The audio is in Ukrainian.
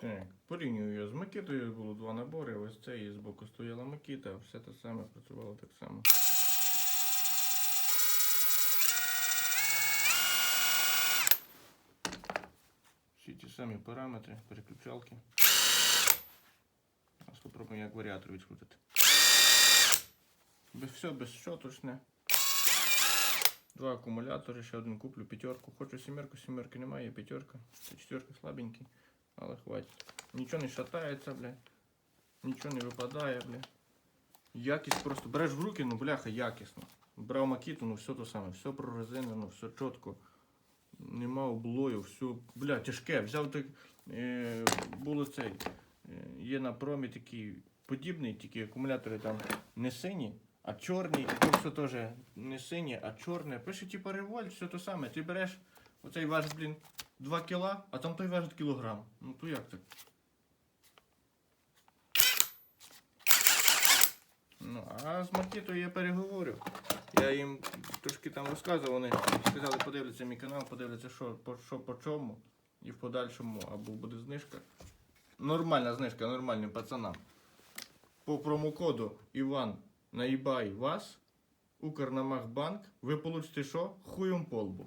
Так, порівнюю його з макітою, було два набори, ось це і збоку стояла макіта, все те саме працювало так само. Всі ті самі параметри, переключалки. Зараз спробуємо як варіатор відкрутити. Без все безщоточне. Два акумулятори, ще один куплю п'ятерку. Хочу сімерку, сімерки немає, є п'ятерка. Це четверка слабенький, але хватить. Нічого не шатається, бля. Нічого не випадає, бля. Якість просто береш в руки, ну бляха, якісно. Брав макіту, ну все то саме, все прорезинено, все чітко. Нема облою, все, бля, тяжке. Взяв так, е, було цей. Е, є на промі такий подібний, тільки акумулятори там не сині, а чорні, і то все теж не синє, а чорне. Пише типа револьт, все то саме. Ти береш оцей важить, блін, 2 кіла, а там той важить кілограм. Ну то як так? Ну, а з Макітою я переговорю. Я їм трошки там розказував, вони сказали, подивляться мій канал, подивляться, що по, що по чому. І в подальшому або буде знижка. Нормальна знижка нормальним пацанам. По промокоду Іван на eBay вас, Укрнамагбанк, ви получите що? Хуєм по лбу.